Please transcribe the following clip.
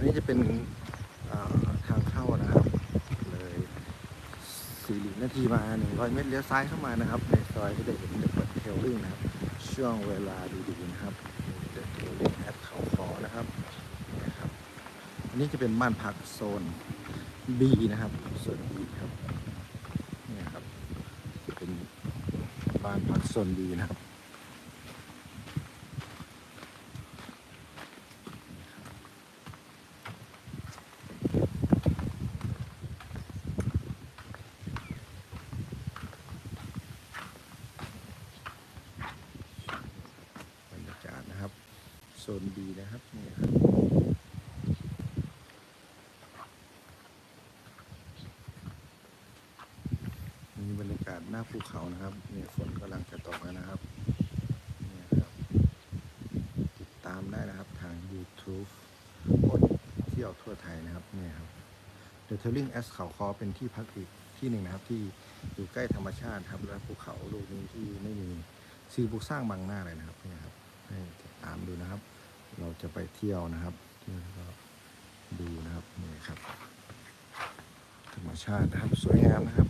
อันนี้จะเป็นทางเข้านะครับ เลยสี่หลีนาทีมาหนึ่งร้อยเมตรเลี้ยวซ้ายเข้ามานะครับ ในซอยก็จะเห็นเดอะเปิดเทลลิ่งนะครับ ช่วงเวลาดีๆนะครับเดอะเทลลิ่งแอดเขาฟอนะครับนะครับอันนี้จะเป็นบ้านพักโซน B นะครับโซน B ครับนี่ครับจะเป็นบ้านพักโซน B นะครับ น B นะครับนี่ครับมีบรรยากาศหน้าภูเขานะครับเนี่ยฝนกำลังจะตกแล้วนะครับเนี่ยครับติดตามได้นะครับทาง YouTube หมดเที่ยวทั่วไทยนะครับเนี่ยครับ The Telling S เขาคอเป็นที่พักอีกที่หนึ่งนะครับที่อยู่ใกล้ธรรมชาติครับและภูเขาลูกนี้ที่ไม่มีสิ่งปลูกสร้างบังหน้าเลยนะครับเนี่ยครับให้ติดตามดูนะครับ เราจะไปเที่ยวนะครับที่ก็ดูนะครับนี่ครับ ธรรมชาตินะครับ สวยงามนะครับ